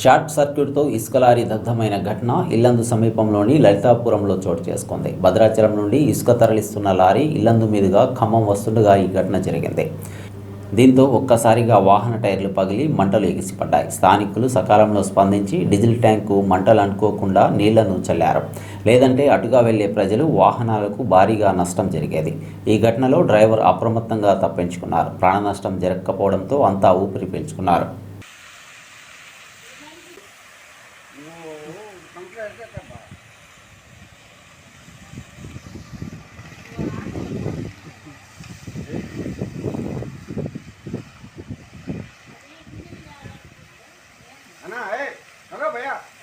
Short సర్క్యూట్తో ఇసుక lorry దగ్ధమైన ఘటన ఇల్లందు సమీపంలోని లలితాపురంలో చోటు చేసుకుంది. భద్రాచలం నుండి ఇసుక తరలిస్తున్న లారీ ఇల్లందు మీదుగా ఖమ్మం వస్తుండగా ఈ ఘటన జరిగింది. దీంతో ఒక్కసారిగా వాహన టైర్లు పగిలి మంటలు ఎగిసిపడ్డాయి. స్థానికులు సకాలంలో స్పందించి డీజిల్ ట్యాంకు మంటలు అంటుకోకుండా నీళ్ళను చల్లారు. లేదంటే అటుగా వెళ్ళే ప్రజలు వాహనాలకు భారీగా నష్టం జరిగేది. ఈ ఘటనలో డ్రైవర్ అప్రమత్తంగా తప్పించుకున్నారు. ప్రాణ నష్టం జరగకపోవడంతో అంతా ఊపిరి పీల్చుకున్నారు. કમ્પ્લેટ છે ના હે ચલો ભૈયા.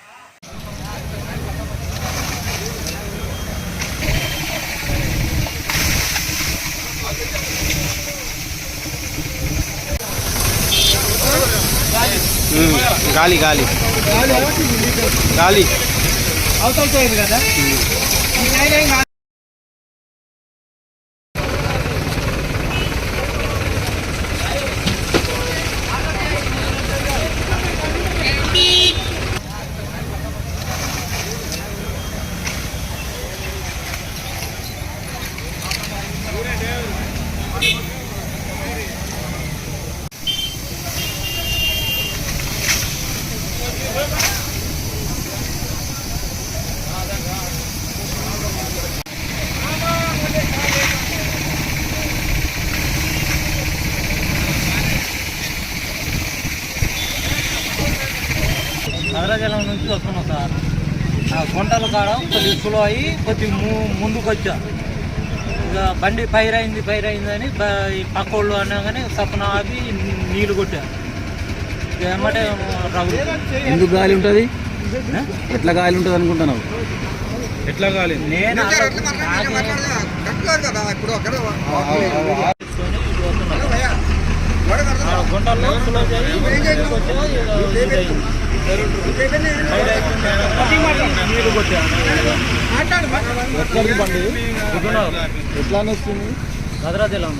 గాలి గాలి గాలి అవతల సైడ్ కదా నగరజలం నుంచి వస్తున్నాం సార్. ఆ గుంటల కాడ కొద్ది స్లో అయ్యి కొద్ది ము- ముందుకు వచ్చా ఇక బండి ఫైర్ అయింది ఫైర్ అయింది అని బ- ఈ పక్క వాళ్ళు అనగానే సపన ఆపి నీళ్ళు కొట్టా. ఇక ఏమంటే రఘు ఎందుకు గాలి ఉంటుంది? ఎట్లా గాలి ఉంటుంది అనుకుంటున్నావు? ఎట్లా గాలి? నేను గుంటల్లో స్లో ఎట్లా వస్తుంది భద్రాచలం.